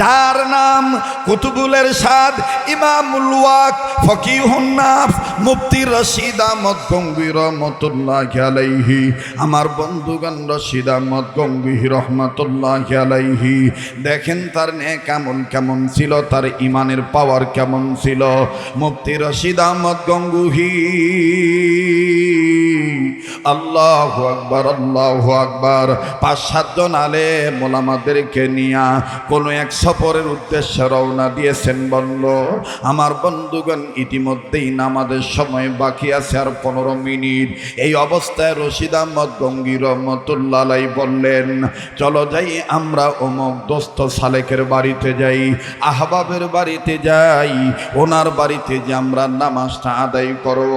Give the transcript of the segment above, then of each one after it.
যার নাম কুতুবুলের সাদ ইমামুল ওয়াক ফকিহুন্নাফ মুফতি রশিদ আহমদ গঙ্গি রহমতুল্লাহ আলাইহি। আমার বন্ধুগণ রশিদ আহমদ গঙ্গি রহমতুল্লাহ আলাইহি। দেখেন তার নে কেমন কেমন ছিল, তার ইমানের পাওয়ার কেমন ছিল। মুফতি রশিদ আহমদ গঙ্গুহি আল্লাহ আকবর আল্লাহ আকবর। পাঁচ সাতজন আলে মোলামাদেরকে নিয়া কোনো এক সফরের উদ্দেশ্যে রওনা দিয়েছেন বলল আমার বন্ধুগণ ইতিমধ্যেই নামাজের সময় বাকি আছে আর পনেরো মিনিট। এই অবস্থায় রশিদ আহমদ গঙ্গি রহমতুল্লাহ বললেন, চলো যাই, আমরা অমুক দোস্ত সালেকের বাড়িতে যাই, আহবাবের বাড়িতে যাই, ওনার বাড়িতে যে আমরা নামাজটা আদায় করব।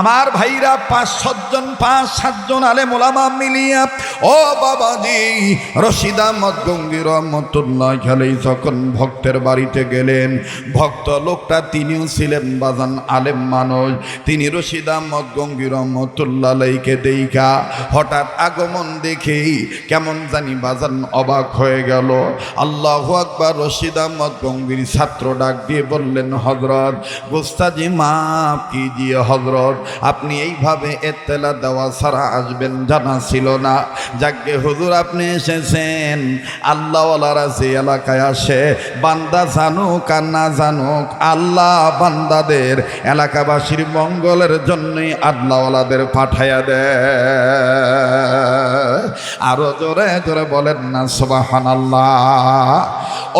আমার ভাইরা পাঁচ সাতজন পাঁচ সাতজন আলে মোলামা মিলিয়া, ও বাবাজি, রশিদ আহমদ গঙ্গি রহমতুল্লাহ যখন ভক্তের বাড়িতে গেলেন, ভক্ত লোকটা তিনিও ছিলেন বাজান আলেম মানুষ। তিনি রশিদ আহমদ রহমতুল্লাহকে হঠাৎ আগমন দেখেই কেমন জানি বাজান অবাক হয়ে গেল। আল্লাহ আকবার রশিদ আহমদ ছাত্র ডাক দিয়ে বললেন হজরত গোস্তাজি মাফ কি দিয়ে হজরত আপনি এইভাবে এত্তেলা দেওয়া ছাড়া আসবেন জানা ছিল না। যাকে হুজুর আপনি এসেছেন, আল্লাহওয়ালারা যে এলাকায় আসে, বান্দা জানুক আর না জানুক, আল্লাহ বান্দাদের, এলাকাবাসীর মঙ্গলের জন্যই আল্লাহওয়ালাদের পাঠাইয়া দেয় আরও জোরে জোরে বলেন না সবাহান আল্লাহ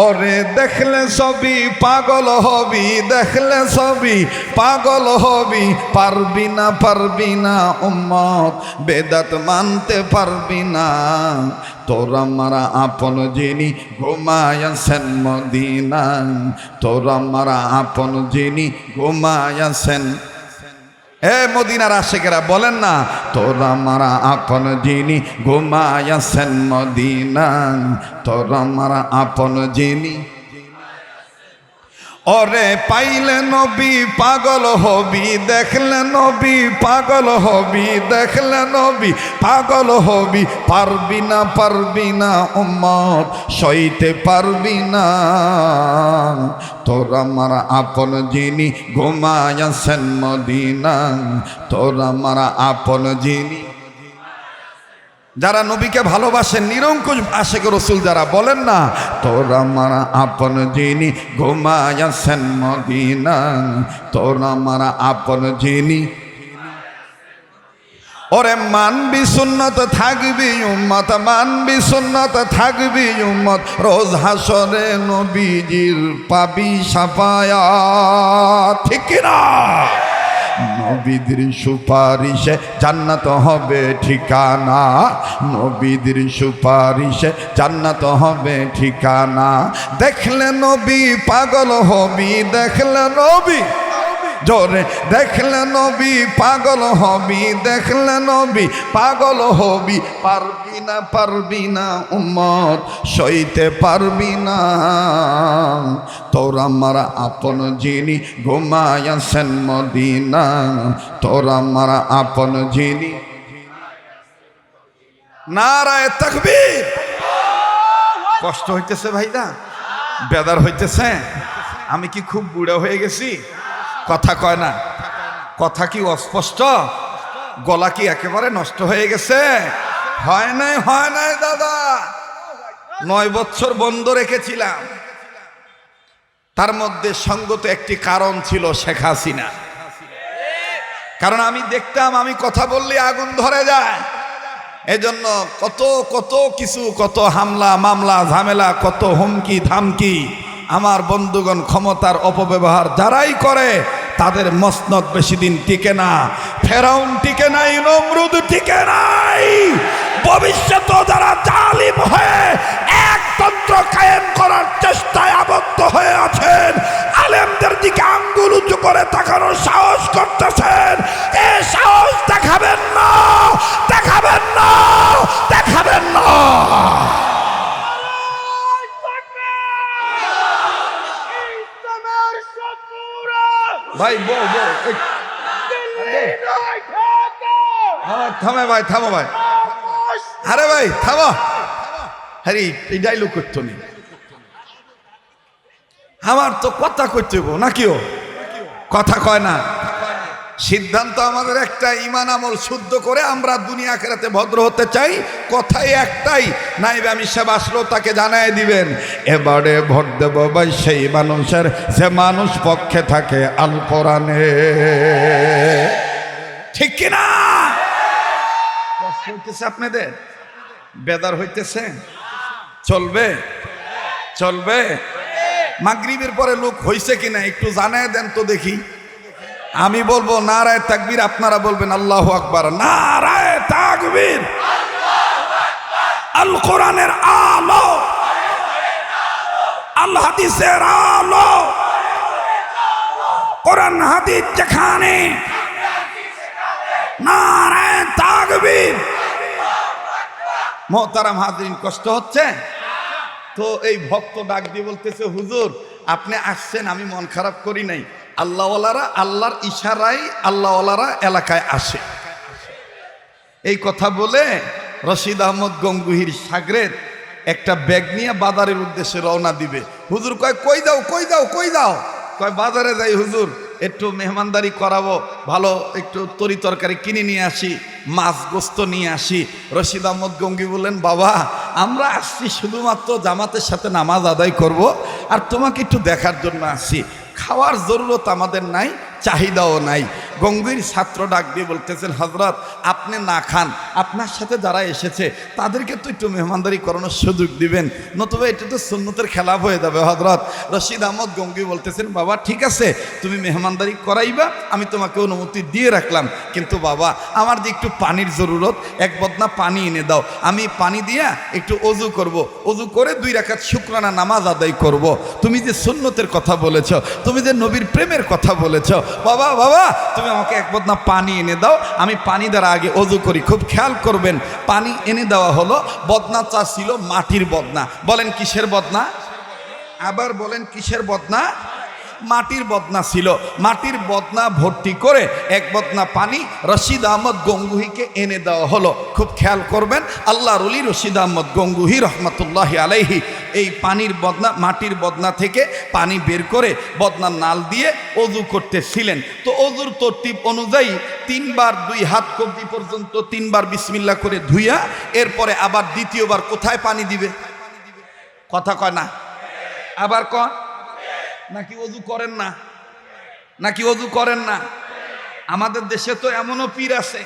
ওরে দেখলে সবই পাগল হবি, দেখলে সবই পাগল হবি, পারবি না পারবি না, উম্মত, বেদাত মানতে পারবি না। তোরা মারা আপন যিনি ঘুমায়াছেন মদিনা। তোরা মারা আপন যিনি ঘুমায়াছেন। এ মদিনার আশেকেরা, বলেন না, তোরা মারা আপন যিনি ঘুমায়াছেন মদিনা। তোরা মারা আপন যিনি ওরে পাইলে নবী পাগল হবি, দেখলে নবী পাগল হবি, দেখলে নবী পাগল হবি। পারবি না পারবি না উম্মত, সইতে পারবি না। তোরা মারা আপন যিনি ঘুমায়াছেন মদিনা তোরা মারা আপন যিনি যারা নবীকে ভালোবাসেন নিরঙ্কুশ আশেক রসুল যারা বলেন না, তোরা মারা আপন যিনি ঘুমায়াছেন মদিনা। তোরা মারা আপন যিনি ওরে মানবি সুন্নত থাকবি উম্মত, মানবি সুন্নত থাকবি উম্মত। রোজ হাসরে নবীজির পাবি সাফায়া ঠিক কিনা? নবীদের সুপারিশে জান্নাত হবে ঠিকানা। নবীদের সুপারিশে জান্নাত হবে ঠিকানা। দেখলে নবী পাগল হবি, দেখলে নবী জোরে, দেখলে নবী পাগল হবি, দেখলে নবী পাগল হবি। পারবি না পারবি না উম্মত, সইতে পারবি না। তোরা মারা আপন যিনি ঘুমায়াছেন মদিনা, তোরা মারা আপন যিনি নারায় তকবীর। কষ্ট হইতেছে ভাইদা বেদার হইতেছে। আমি কি খুব বুড়া হয়ে গেছি? কথা কয় না। কথা কি অস্পষ্ট? গলা কি একেবারে নষ্ট হয়ে গেছে? হয় নাই হয় নাই, দাদা। নয় বছর বন্ধ রেখেছিলাম। তার মধ্যে সঙ্গত একটি কারণ ছিল শেখ হাসিনা। কারণ আমি দেখতাম, আমি কথা বললে আগুন ধরে যায়। এজন্য কত কত কিছু, কত হামলা, মামলা, ঝামেলা, কত হুমকি, ধামকি আমার বন্ধুগণ ক্ষমতার অপব্যবহার যারাই করে তাদের মসনদ বেশি দিন টিকে না। ফেরাউন টিকে নাই, নমরুদ টিকে নাই। ভবিষ্যৎ যারা জালিম হয়ে একতন্ত্র কায়েম করার চেষ্টায় আবদ্ধ হয়ে আছেন, আলেমদের দিকে আঙ্গুল উঁচু করে তাকানোর সাহস করতেছেন। এ সাহস দেখাবেন না দেখাবেন না দেখাবেন না। ভাই বো বো এই, দিল্লি নয় ঢাকা আমার থামে ভাই থামো ভাই। আরে ভাই থামো। হ্যারি এই ডাইলগ করতো নি। আমার তো কথা করতে নাকিও কথা কয় না। সিদ্ধান্ত আমাদের একটা ইমান আমল শুদ্ধ করে আমরা দুনিয়া খেরাতে ভদ্র হতে চাই। কথাই একটাই, নাইবে আমি সে আসলেও তাকে জানাই দিবেন, এবারে ভোট দেব ভাই সেই মানুষের, যে মানুষ পক্ষে থাকে আল কোরআনে। ঠিক কিনা হইতেছে আপনাদের? বেদার হইতেছে? চলবে? চলবে? মাগরিবের পরে লোক হইছে কিনা একটু জানায় দেন তো দেখি। আমি বলব, নারায় তাকবীর, আপনারা বলবেন আল্লাহ আকবার। নারায় তাকবীর। আল কোরআনের আলো। আল হাদিসের আলো। কোরআন, হাদিস যেখানে। নারায় তাকবীর। মোহতারাম হাজরিন, কষ্ট হচ্ছে? তো এই ভক্ত ডাক দিয়ে বলতেছে, হুজুর, আপনি আসছেন, আমি মন খারাপ করি নাই। আল্লাহওয়ালারা আল্লাহর ইশারায় আল্লাহওয়ালারা এলাকায় আসে। এই কথা বলে রশিদ আহমদ গঙ্গুহির সাগরের একটা ব্যাগ নিয়ে বাজারের উদ্দেশ্যে রওনা দিবে। হুজুর কয়, কই দাও কই দাও কই দাও? কয়, বাজারে যাই হুজুর, একটু মেহমানদারি করাবো, ভালো একটু তরি তরকারি কিনে নিয়ে আসি, মাছ গোস্ত নিয়ে আসি। রশিদ আহমদ গঙ্গি বললেন, বাবা, আমরা আসছি শুধুমাত্র জামাতের সাথে নামাজ আদায় করব, আর তোমাকে একটু দেখার জন্য আসছি। খাওয়ার জরুরত আমাদের নাই চাহিদাও নাই। গঙ্গির ছাত্র ডাক দিয়ে বলতেছেন হজরত আপনি না খান। আপনার সাথে যারা এসেছে, তাদেরকে তো একটু মেহমানদারি করানোর সুযোগ দিবেন। নতুবা এটা তো সুন্নতের খেলাফ হয়ে যাবে হজরত রশিদ আহমদ গঙ্গি বলতেছেন, বাবা, ঠিক আছে, তুমি মেহমানদারি করাইবা, আমি তোমাকে অনুমতি দিয়ে রাখলাম। কিন্তু বাবা, আমার যে একটু পানির জরুরত, এক বদনা পানি এনে দাও। আমি পানি দিয়া একটু অজু করব। অজু করে দুই রাখাত শুক্রানা নামাজ আদায় করব। তুমি যে সুন্নতের কথা বলেছ, তুমি যে নবীর প্রেমের কথা বলেছ, বাবা বাবা, তুমি আমাকে এক বদনা পানি এনে দাও। আমি পানি দ্বারা আগে অজু করি। খুব খেয়াল করবেন, পানি এনে দেওয়া হলো বদনা চা ছিল মাটির বদনা। বলেন কিসের বদনা? আবার বলেন কিসের বদনা? মাটির বদনা ছিল। মাটির বদনা ভর্তি করে এক বদনা পানি রশিদ আহমদ গঙ্গুহিকে এনে দেওয়া হলো। খুব খেয়াল করবেন আল্লাহ রলি রশিদ আহমদ গঙ্গুহি রহমতুল্লাহ আলাইহি এই পানির বদনা, মাটির বদনা থেকে পানি বের করে বদনার নাল দিয়ে অজু করতেছিলেন। তো অজুর তরতিব অনুযায়ী তিনবার দুই হাত কবজি পর্যন্ত তিনবার বিসমিল্লা করে ধুইয়া এরপরে আবার দ্বিতীয়বার কোথায় পানি দিবে? কথা কয় না? আবার কন নাকি অজু করেন না? নাকি অজু করেন না? আমাদের দেশে তো এমনও পীর আছে,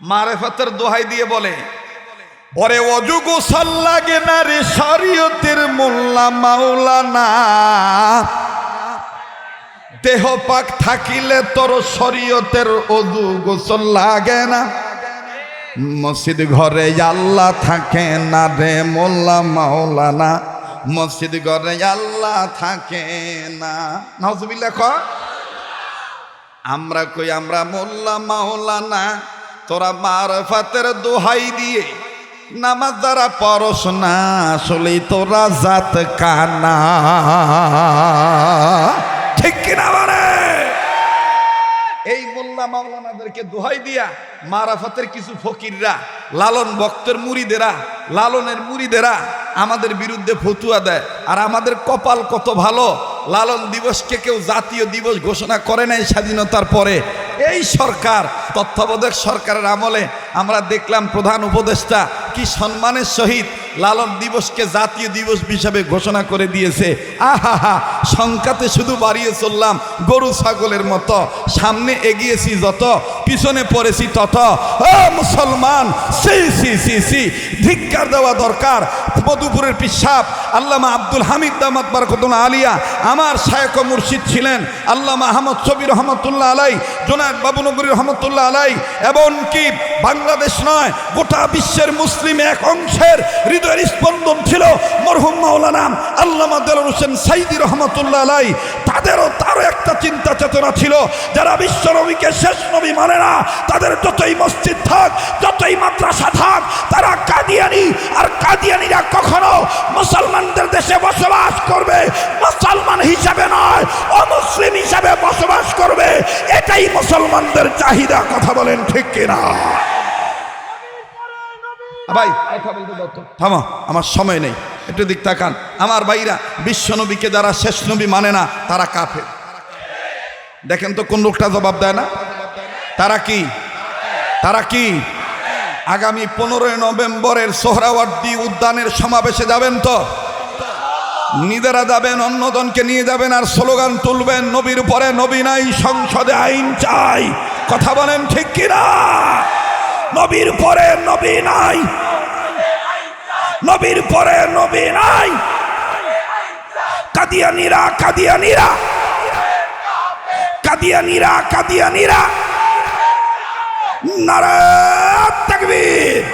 মারেফাতের দোহাই দিয়ে বলে ওরে অজু গোসল লাগে না রে শরীয়তের মোল্লা মাওলানা। দেহ পাক থাকিলে তোর শরীয়তের অজু গোসল লাগে না। মসজিদ ঘরে আল্লাহ থাকে না রে মোল্লা মাওলানা। মসজিদ ঘরে আল্লাহ থাকে না। নজবিল্লা খ। আমরা কই, আমরা মোল্লা মাওলানা, তোরা মারফাতের দোহাই দিয়ে নামাজ দ্বারা পরশ না আসলে তোরা জাত কানা। ঠিক কিনা এই মোল্লা মাওলানাদেরকে দোহাই দিয়া মারাফাতের কিছু ফকিররা, লালন ভক্তের মুড়িদেরা, লালনের মুড়িদেরা আমাদের বিরুদ্ধে ফতুয়া দেয়। আর আমাদের কপাল কত ভালো, লালন দিবসকে কেউ জাতীয় দিবস ঘোষণা করে নাই স্বাধীনতার পরে। এই সরকার, তত্ত্বাবধায়ক সরকারের আমলে আমরা দেখলাম প্রধান উপদেষ্টা কি সম্মানের সহিত লালন দিবসকে জাতীয় দিবস হিসাবে ঘোষণা করে দিয়েছে। আহা সংখ্যাতে শুধু বাড়িয়ে চললাম, গরু, ছাগলের মতো। সামনে এগিয়েছি যত, পিছনে পড়েছি তত। মুসলমান, সি ধিক্কার দেওয়া দরকার। মধুপুরের পিসাব, আল্লামা আব্দুল হামিদ দামাত বারকতুল আলিয়া, আমার শায়ক ও মুর্শিদ ছিলেন। আল্লামা আহমদ ছবি রহমতুল্লাহ আলাই, জোনায়দ বাবুনগরী রহমতুল্লাহ আলাই, এমনকি বাংলাদেশ নয়, গোটা বিশ্বের মুসলিম এক অংশের হৃদয়ের স্পন্দন ছিল। মরহুম মাওলানা আল্লামা দেল হোসেন সাইদি রহমতুল্লাহ আলাই তাদেরও তারও একটা চিন্তা চেতনা ছিল যারা বিশ্ব নবীকে শেষ নবী মানে না। তাদের যতই মসজিদ থাক, যতই মাদ্রাসা থাক, তারা কাদিয়ানি। আর কাদিয়ানিরা কখনো মুসলমানদের দেশে বসবাস করবে, মুসলমান হিসাবে নয়, অমুসলিম হিসাবে বসবাস করবে। এটাই মুসলমানদের চাহিদা, কথা বলেন ঠিক কিনা? ভাই। থামো, আমার সময় নেই। একটু দিক তাকান। আমার ভাইরা বিশ্ব নবীকে যারা শেষ নবী মানে না, তারা কাফে দেখেন তো কোন লোকটা জবাব দেয় না? তারা কি? তারা কি? আগামী পনেরোই নভেম্বরের সোহরাওয়ার্দী উদ্যানের সমাবেশে যাবেন তো? নিজেরা যাবেন, অন্যজনকে নিয়ে যাবেন আর স্লোগান তুলবেন, নবীর পরে নবী নাই, সংসদে আইন চাই। কথা বলেন ঠিক কিনা? নবীর পরে নবী নাই। নবীর পরে নবী নাই। কাদিয়ানিরা কাদিয়ানিরা কাদিয়ানিরা কাদিয়ানিরা নারা তাকবীর।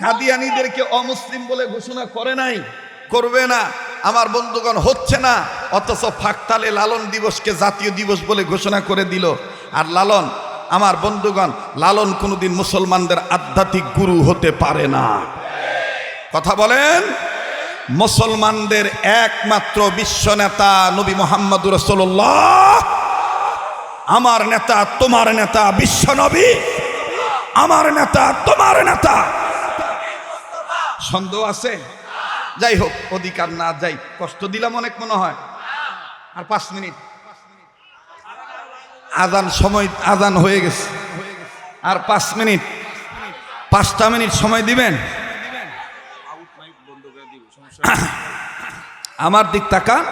কাদিয়ানিদেরকে অমুসলিম বলে ঘোষণা করে নাই, করবে না। আমার বন্ধুগণ, হচ্ছে না। অথচ ফাঁকতালে লালন দিবসকে জাতীয় দিবস বলে ঘোষণা করে দিল। আর লালন আমার বন্ধুগণ, লালন কোনোদিন মুসলমানদের আধ্যাত্মিক গুরু হতে পারে না। কথা বলেন? মুসলমানদের একমাত্র বিশ্ব নেতা নবী মোহাম্মদ রসল্লাহ আমার নেতা, তোমার নেতা, বিশ্ব নবী। আমার নেতা, তোমার নেতা। সন্দেহ আছে? যাই হোক, অধিকার না যাই, কষ্ট দিলাম অনেক মনে হয়। আর পাঁচ মিনিট। আজান সময়, আজান হয়ে গেছে। আর পাঁচ মিনিট, পাঁচটা মিনিট সময় দিবেন। আমার দিক তাকা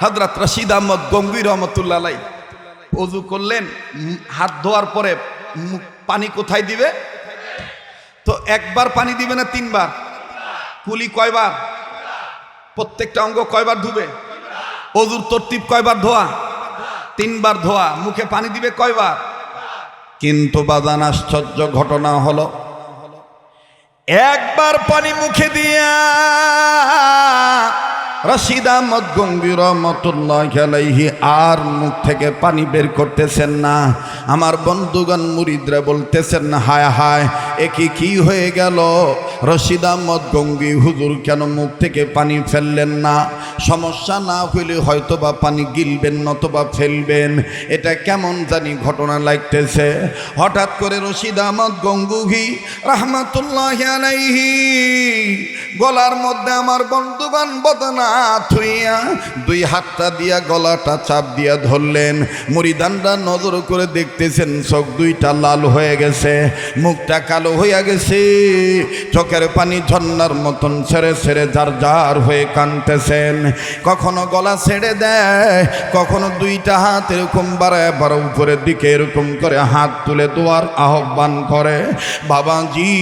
হজরত রশিদ আহমদ গম্ভীর রহমতুল্লাহ অজু করলেন হাত ধোয়ার পরে পানি কোথায় দিবে? তো একবার পানি দিবে না তিনবার? কুলি কয়বার? প্রত্যেকটা অঙ্গ কয়বার ধুবে? অজুর তরতিব কয়বার ধোয়া? তিনবার ধোয়া, মুখে পানি দিবে কয়বার? কিন্তু বাদান আশ্চর্য ঘটনা হলো, একবার পানি মুখে দিয়া রশিদ আহমদ গম্ভীর রহমতুল্লাহ আর মুখ থেকে পানি বের করতেছেন না। আমার বন্ধুগণ মুরিদরা বলতেছেন না হায় হায়, এ কি হয়ে গেল? রশিদ আহমদ গঙ্গি হুজুর কেন মুখ থেকে পানি ফেললেন না? সমস্যা না হইলে হয়তো বা পানি গিলবেন, নতবা ফেলবেন। এটা কেমন জানি ঘটনা লাগতেছে। হঠাৎ করে রশিদ আহমদ গঙ্গুহি রহমাতুল্লাহ আলাইহি, গলার মধ্যে আমার বন্ধুগণ বদনা থুইয়া দুই হাতটা দিয়া গলাটা চাপ দিয়া ধরলেন। মুড়িদানরা নজর করে দেখতেছেন চোখ দুইটা লাল হয়ে গেছে, মুখটা কালো হইয়া গেছে। চোখের পানি ঝর্ণার মতন ছেড়ে ছেড়ে যার যার হয়ে কানতেছেন কখনো গলা ছেড়ে দেয়, কখনো দুইটা হাত এরকম বাড়ায় বারো উপরের দিকে এরকম করে হাত তুলে দোয়ার আহ্বান করে। বাবাজি,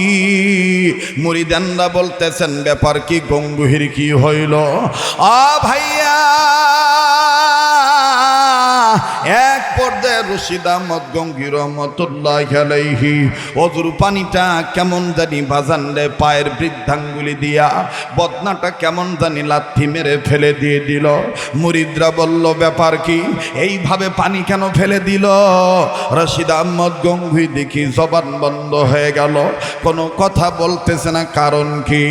মুড়িদানরা বলতেছেন, ব্যাপার কি গঙ্গুহির কি হইল? আ ভাইয়া এক পর্যায়ে রশিদ আহমদ গঙ্গির রহমতুল্লাহ অজুর পানিটা কেমন জানি বাজান রে পায়ের বৃদ্ধাঙ্গুলি দিয়া, বদনাটা কেমন জানি লাথি মেরে ফেলে দিয়ে দিল। মুরিদরা বলল, ব্যাপার কি? এইভাবে পানি কেন ফেলে দিল? রশিদ আহমদ গঙ্গুই দেখি জবান বন্ধ হয়ে গেল। কোনো কথা বলতেছে না, কারণ কি?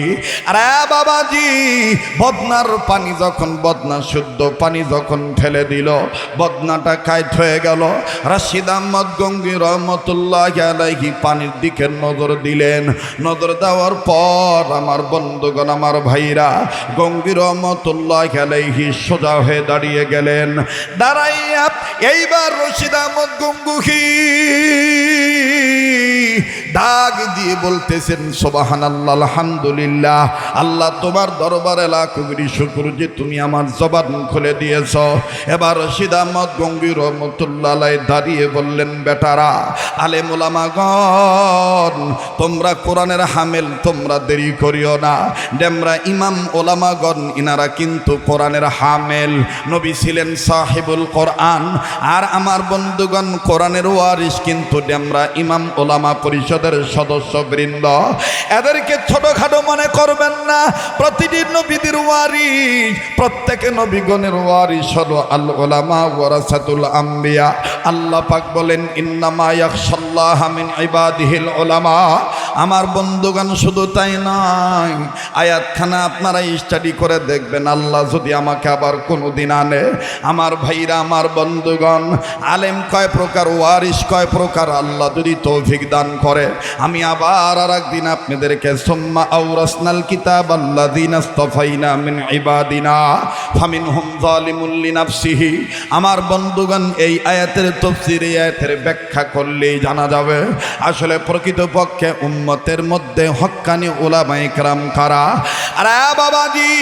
আরে বাবাজি, বদনার পানি যখন, বদনা শুদ্ধ পানি যখন ফেলে দিল, বদনাটা কাইট হয়ে গেল। রাশিদ আহমদ গঙ্গি রহমতুল্লাহ আলাইহি পানির দিকে নজর দিলেন। নজর দেওয়ার পর আমার বন্ধুগণ, আমার ভাইরা গঙ্গি রহমতুল্লাহ আলাইহি সোজা হয়ে দাঁড়িয়ে গেলেন। দাঁড়াইয়া এইবার রশিদ আহমদ গঙ্গুহি ডাক দিয়ে বলতেছেন সোবাহান আল্লাহ আলহামদুলিল্লাহ। আল্লাহ তোমার দরবারে লাখুরি শুকুর যে তুমি আমার জবান খুলে দিয়েছ। এবার রশিদ গঙ্গির রহমতুল্লাহ দাঁড়িয়ে বললেন, বেটারা আলে মোলামাগণ তোমরা কোরআনের হামেল, তোমরা দেরি করিও না। ডেমরা ইমাম ওলামাগণ ইনারা কিন্তু কোরআনের হামেল। নবী ছিলেন সাহেবুল কোরআন। আর আমার বন্ধুগণ, কোরআনের ওয়ারিস কিন্তু ডেমরা ইমাম ওলামা পরিষদের সদস্য বৃন্দ এদেরকে ছোটখাটো মনে করবেন না। প্রতিটি নবীদের ওয়ারি প্রত্যেকে নবীগণের ওয়ারি সল আল ওলামা আম্বিয়া। আল্লাহ পাক বলেন, ইন্নামা ইয়াখশাল আমার বন্ধুগণ, শুধু তাই নয়, আয়াতখানা আপনারা স্টাডি করে দেখবেন। আল্লাহ যদি আমাকে আবার কোনো দিন আনে। আমার ভাইরা, আমার বন্ধুগণ, আলেম কয় প্রকার ওয়ারিস কয় প্রকার, আল্লাহ যদি তৌফিক দান করে। আমি আবার আর একদিন আপনাদেরকে, সোম্মা আউরাসনাল কিতাব আল্লাহ দিন আস্তফাইনা মিন ইবাদিনা ফামিন হুম জালিমুল্লি নাফসিহি আমার বন্ধুগণ, এই আয়াতের তফসির, এই আয়াতের ব্যাখ্যা করলেই জানা জানা যাবে। আসলে প্রকৃতপক্ষে উন্মতের মধ্যে হকানি ওলামাই কারাম কারা? আরে বাবাজি,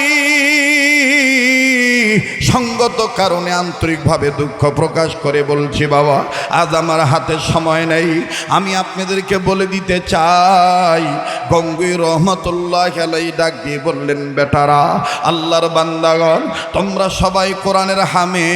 সঙ্গত কারণে আন্তরিকভাবে দুঃখ প্রকাশ করে বলছি বাবা, আজ আমার হাতে সময় নেই। আমি আপনাদেরকে বলে দিতে চাই, গঙ্গুই রহমতুল্লাহ খেলাই ডাক দিয়ে বললেন, বেটারা, আল্লাহর বান্দাগণ, তোমরা সবাই কোরআনের হামে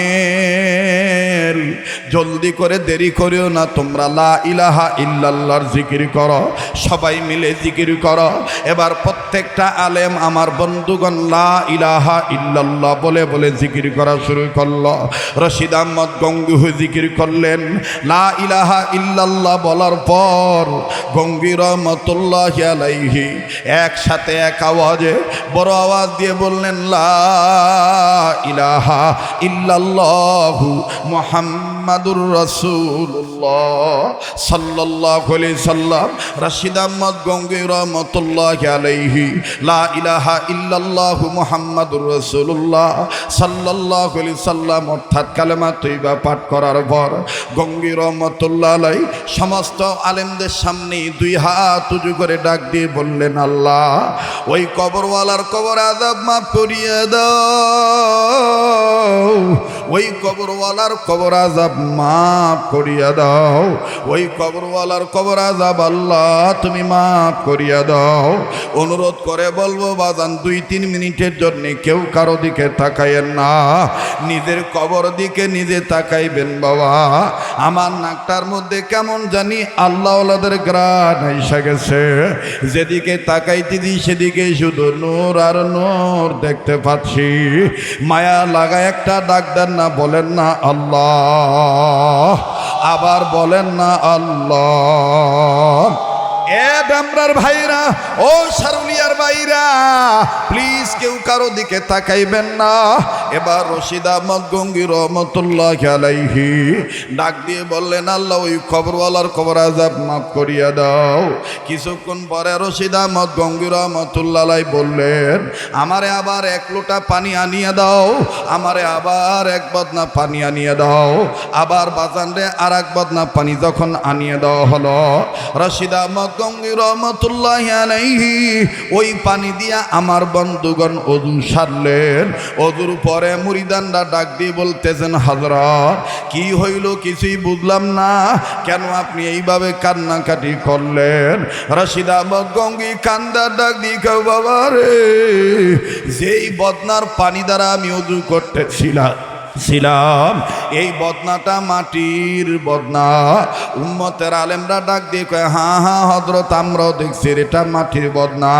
জলদি করে দেরি করিও না, তোমরা লা ইলাহা ইল্লাল্লাহর জিকির করো, সবাই মিলে জিকির করো। এবার প্রত্যেকটা আলেম আমার বন্ধুগণ লা ইলাহা ইল্লাল্লাহ বলে বলে জিকির করা শুরু করল। রশিদ আহমদ গঙ্গুহ জিকির করলেন। লা ইলাহা ইল্লাল্লাহ বলার পর গঙ্গি রহমতুল্লাহ আলাইহি একসাথে এক আওয়াজে বড় আওয়াজ দিয়ে বললেন, লা ইলাহা ইল্লাল্লাহু মুহাম্মাদুর রাসূলুল্লাহ আলাইহি সাল্লাম, রশিদ আহমদ গঙ্গি লা ইলাহা ইল্লাল্লাহু মুহাম্মাদুর রাসূলুল্লাহ সাল্লাল্লাহু আলাইহি অর্থাৎ কালেমা তৈবা পাঠ করার পর গঙ্গি রহমতুল্লাহ আলাই সমস্ত আলেমদের সামনে দুই হাত উঁচু করে ডাক দিয়ে বললেন, আল্লাহ, ওই কবরওয়ালার কবর আদাব মাফ করিয়ে দাও। ওই কবরওয়ালার কবর আজাব মাফ করিয়া দাও। ওই কবরওয়ালার কবর আজাব আল্লাহ তুমি মাফ করিয়া দাও। অনুরোধ করে বলব, বাজান, দুই, তিন মিনিটের জন্য কেউ কারও দিকে তাকাইয়েন না। নিজের কবর দিকে নিজে তাকাইবেন বাবা। আমার নাকটার মধ্যে কেমন জানি আল্লাহ গ্রান এসে গেছে। যেদিকে তাকাইতে দিই সেদিকে শুধু নূর আর নূর দেখতে পাচ্ছি। মায়া লাগা একটা ডাক দেন না বলেন না আল্লাহ আবার বলেন না আল্লাহ। এ ডামরার ভাইরা ও সারুলিয়ার ভাইরা প্লিজ কেউ কারও দিকে তাকাইবেন না। এবার রশিদ আহমদ রহমতুল্লাহ আলাইহি ডাক দিয়ে বললেন, আল্লাহ, ওই খবরওয়ালার কবর আজাব মাফ করিয়া দাও। কিছুক্ষণ পরে রশিদ আহমদ গঙ্গি রহমতুল্লাহ বললেন, আমারে আবার এক লোটা পানি আনিয়ে দাও, আমারে আবার এক বদনা পানি আনিয়ে দাও, আবার বাজান রে আর এক বদনা পানি যখন আনিয়ে দেওয়া হলো। রশিদ আহমদ গঙ্গি রহমতুল্লাহ আলাইহি ওই পানি দিয়া আমার বন্ধুগণ অজু সারলেন। অজুর পরে মুরিদানরা ডাক দিয়ে বলতেছেন, হাজরত, কি হইল কিছুই বুঝলাম না। কেন আপনি এইভাবে কান্নাকাটি করলেন? রশিদ আহমদ গঙ্গি কান্দা ডাক দিয়ে কেউ বাবা রে যেই বদনার পানি দ্বারা আমি অজু করতেছিলাম ছিলাম এই বদনাটা মাটির বদনা। উম্মতের আলেমরা ডাক দিয়ে কয় হ্যাঁ হ্যাঁ হজরত আমরাও দেখছি এটা মাটির বদনা।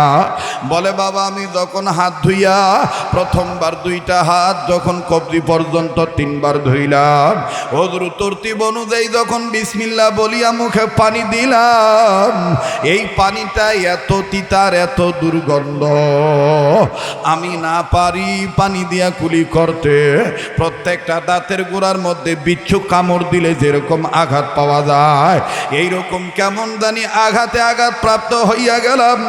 বলে, বাবা, আমি যখন হাত ধুইয়া প্রথমবার দুইটা হাত, যখন কবজি পর্যন্ত তিনবার ধুইলাম, হজরু তরতিব অনুযায়ী যখন বিসমিল্লা বলিয়া মুখে পানি দিলাম, এই পানিটা এত তিতার, এত দুর্গন্ধ। আমি না পারি পানি দিয়া কুলি করতে। প্রত্যেকটা দাঁতের গোড়ার মধ্যে বিচ্ছু কামড় দিলে যেরকম আঘাত পাওয়া যায় এই রকম কেমন জানি আঘাতে আঘাত প্রাপ্ত হইয়া গেলাম।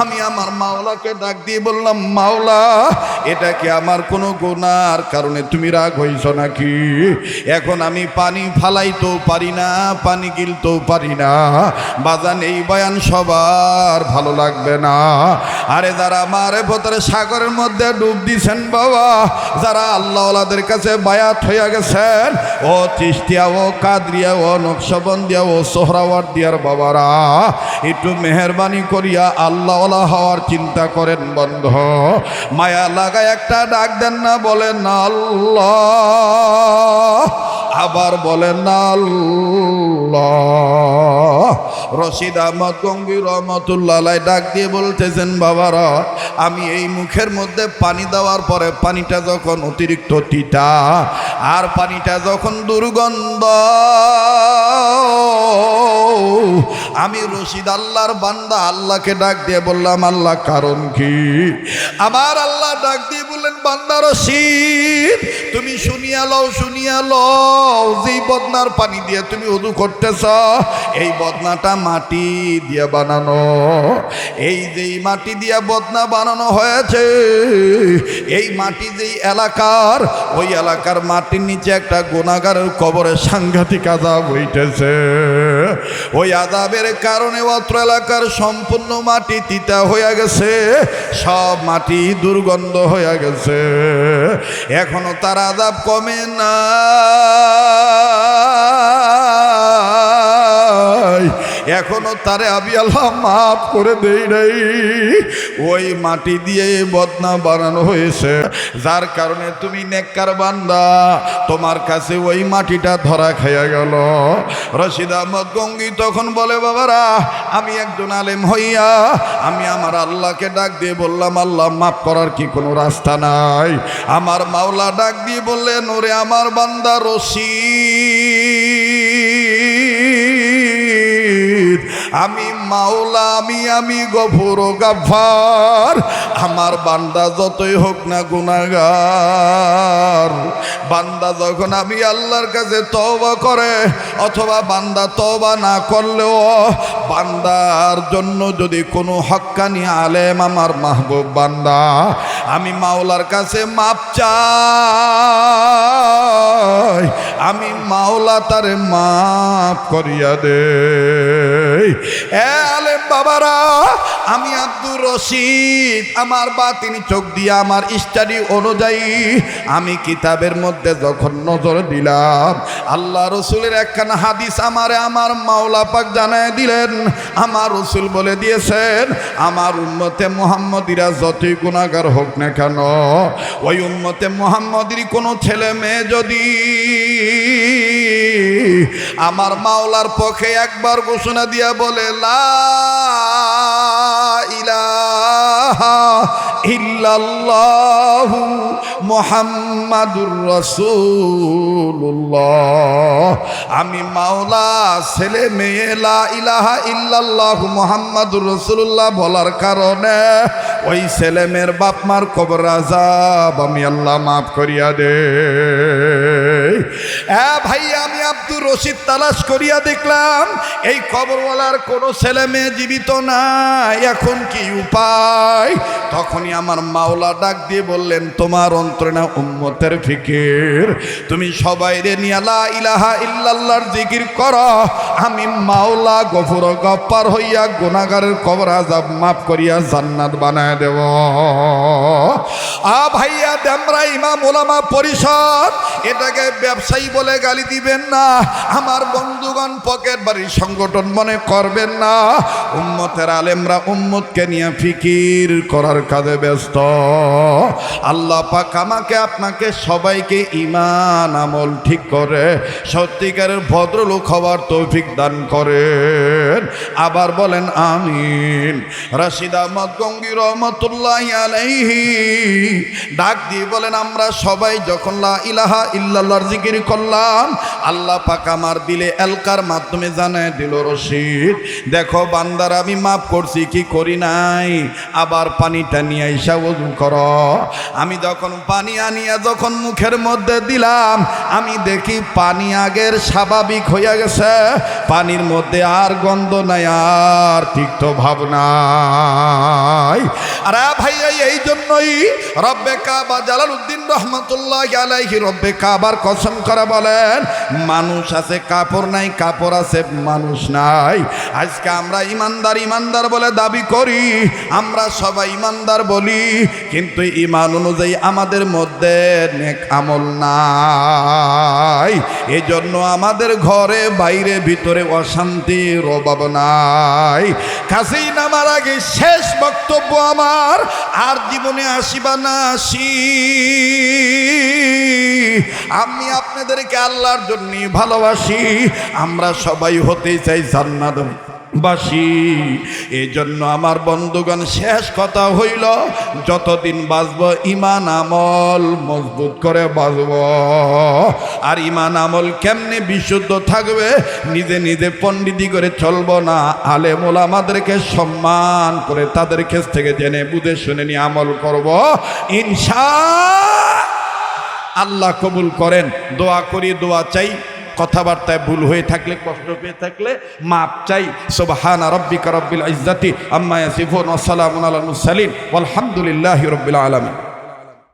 আমি আমার মাওলাকে ডাক দিয়ে বললাম, মাওলা, এটা কি আমার কোনো গুনার কারণে তুমি রাগ হইছ নাকি? এখন আমি পানি ফালাইতেও পারি না, পানি গিলতেও পারি না। বাজান, এই বয়ান সবার ভালো লাগবে না। আরে যারা মারে ভোতরে সাগরের মধ্যে ডুব দিছেন বাবা, যারা আল্লাহওয়ালাদের কাছে বায়াত হইয়া গেছেন। ও তিস্তিয়া ও কাদরিয়া, ও নকশবন্দিয়া, ও সোহরাওয়ার দিয়ার বাবারা, একটু মেহরবানি করিয়া আল্লাহওয়ালা হওয়ার চিন্তা করেন বন্ধ। মায়া লাগায় একটা ডাক দেন না, বলেন, আল্লাহ আবার বলেন না রশিদ আহমদ গঙ্গির রহমতুল্লাহ ডাক দিয়ে বলতেছেন, বাবারা, আমি এই মুখের মধ্যে পানি দেওয়ার পরে পানিটা যখন অতিরিক্ত তিতা আর পানিটা যখন দুর্গন্ধ আমি রশিদ আল্লাহর বান্দা, আল্লাহকে ডাক দিয়ে বললাম, আল্লাহ কারণ কি? আমার আল্লাহ ডাক দিয়ে বললেন, বান্দা রশিদ, তুমি শুনিয়া লও শুনিয়া লও, যেই বদনার পানি দিয়ে তুমি উদু করতেছ, এই বদনাটা মাটি দিয়ে বানানো। এই যেই মাটি দিয়ে বদনা বানানো হয়েছে, এই মাটি যেই এলাকার, ওই এলাকার মাটির নিচে একটা গোনাগারের কবরে সাংঘাতিক আজাব হইতেছে। ওই আজাবের কারণে অত্র এলাকার সম্পূর্ণ মাটি তিতা হয়ে গেছে। সব মাটি দুর্গন্ধ হয়ে গেছে। এখনও তার আদাব কমে না। তারে আমি আল্লাহ মাফ করে দেই নাই। ওই মাটি দিয়ে বদনা বানানো হয়েছে। যার কারণে তুমি নেককার বান্দা। তোমার কাছে ওই মাটিটা ধরা খাইয়া গেল। রশিদ আহমদ গঙ্গি তখন বলে, বাবারা, আমি একজন আলেম হইয়া আমি আমার আল্লাহকে ডাক দিয়ে বললাম, আল্লাহ মাফ করার কি কোনো রাস্তা নাই? আমার মাওলা ডাক দিয়ে বললেন, ওরে আমার বান্দা রশিদ আমি মাওলা, আমি আমি গফুর আমার বান্দা যতই হোক না গুনাগার বান্দা যখন আমি আল্লাহর কাছে তওবা করে, অথবা বান্দা তওবা না করলেও, বান্দার জন্য যদি কোনো হক্কানি আলেম আমার মাহবুব বান্দা, আমি মাওলার কাছে মাপ চাই। আমি মাওলা তারে মাফ করিয়া দে আলেম বাবারা, আমি আব্দুর রশিদ। আমার বা তিনি চোখ দিয়ে আমার স্টাডি অনুযায়ী আমি কিতাবের মধ্যে যখন নজর দিলাম, আল্লাহ রসুলের একখানা হাদিস আমারে আমার মাওলা পাক জানায় দিলেন। আমার রসুল বলে দিয়েছেন, আমার উন্মতে মোহাম্মদিরা যতই গুণাগার হোক না কেন, ওই উন্মতে মোহাম্মদির কোনো ছেলে মেয়ে যদি আমার মাওলার পক্ষে একবার ঘোষণা দিয়া বলে, লা ইলাহা ইল্লাল্লাহু মুহাম্মাদুর রাসূলুল্লাহ। আমি মাওলা, ছেলে, মেয়ে, লা ইলাহা ইল্লাল্লাহু মুহাম্মাদুর রসুল্লাহ বলার কারণে ওই ছেলে মেয়ের বাপ কবর আজাব আমি আল্লাহ মাফ করিয়া দে। হ্যাঁ ভাই, আমি আব্দুর রশিদ তালাশ করিয়া দেখলাম, এই কবরওয়ালার কোনো ছেলে মেয়ে জীবিত নাই। এখন কি উপায়? তখনই আমার মাওলা ডাক দিয়ে বললেন, তোমার অন্তরে না উম্মতের ফিকির। তুমি সবাই রে নিয়ালা ইলাহা ইল্লাল্লাহর জিকির কর। আমি মাওলা গফুর গপ্পার হইয়া গুনাগারের কবর আজাব মাফ করিয়া জান্নাত বানায় দেব। আ ভাইয়া, দেমরা ইমাম ওলামা পরিষদ, এটাকে ব্যবসায়ী বলে গালি দিবেন না। আমার বন্ধুগণ পকেট বাড়ির সংগঠন মনে করবেন না। উম্মতের আলেমরা উম্মতকে নিয়ে ফিকির করার কাজে ব্যস্ত। আল্লাহ পাক আমাকে, আপনাকে সবাইকে ইমান আমল ঠিক করে, সত্যিকারের ভদ্রলোক হওয়ার তৌফিক দান করেন। আবার বলেন আমিন। রাশিদ আহমদ গঙ্গি রহমতুল্লাহ আলাইহি ডাক দিয়ে বলেন, আমরা সবাই যখন লা ইলাহা ইল্লাল্লাহর জিকির করলাম। আল্লাহ পাক আমার দিলে এলকার মাধ্যমে জানায় দিল, রশিদ, দেখো বান্দার, আমি মাফ করছি, কি করি নাই? আবার পানিটা নিয়ে আইসা ওযু কর। আমি যখন পানি আনিয়া যখন মুখের মধ্যে দিলাম, আমি দেখি পানি আগের স্বাভাবিক হইয়া গেছে। পানির মধ্যে আর গন্ধ নাই, আর তিক্ত ভাবনাই আর ভাইয়া এই জন্যই রব্বে কাবা জালাল উদ্দিন রহমতুল্লাহ আলাইহি, রব্বে কাবার কসম করা বলেন, মানুষ আছে, কাপড় নাই, কাপড় আছে, মানুষ নাই। আজকে আমরা ইমানদার ইমানদার বলে দাবি করি, আমরা সবাই ইমানদার বলি, কিন্তু ইমান অনুযায়ী আমাদের মধ্যে নেক আমল নাই। এই জন্য আমাদের ঘরে, বাইরে, ভিতরে অশান্তির অভাব নাই। কাছেই নামার আগে শেষ বক্তব্য আমার, আর জীবনে আসিবা না আসি। আমি আপনাদেরকে আল্লাহর জন্য ভালোবাসি। আমরা সবাই হতে চাই জান্নাত বাসি এই আমার বন্ধুগণ, শেষ কথা হইল, যতদিন বাঁচব ইমান আমল মজবুত করে বাঁচব। আর ইমান আমল কেমনে বিশুদ্ধ থাকবে, নিজে নিজে পণ্ডিতি করে চলবো না। আলেমুল আমাদেরকে সম্মান করে তাদের কাছ থেকে জেনে বুঝে শুনে নিয়ে আমল করব। ইনশা আল্লাহ কবুল করেন। দোয়া করি, দোয়া চাই। কথাবার্তায় ভুল হয়ে থাকলে, কষ্ট পেয়ে থাকলে মাপ চাই। সোবাহান রব্বিকা রব্বিল ইজাতি আম্মা সিফোন আসসালাম আলমুসালিম আলহামদুলিল্লাহ রব্বিল আলমী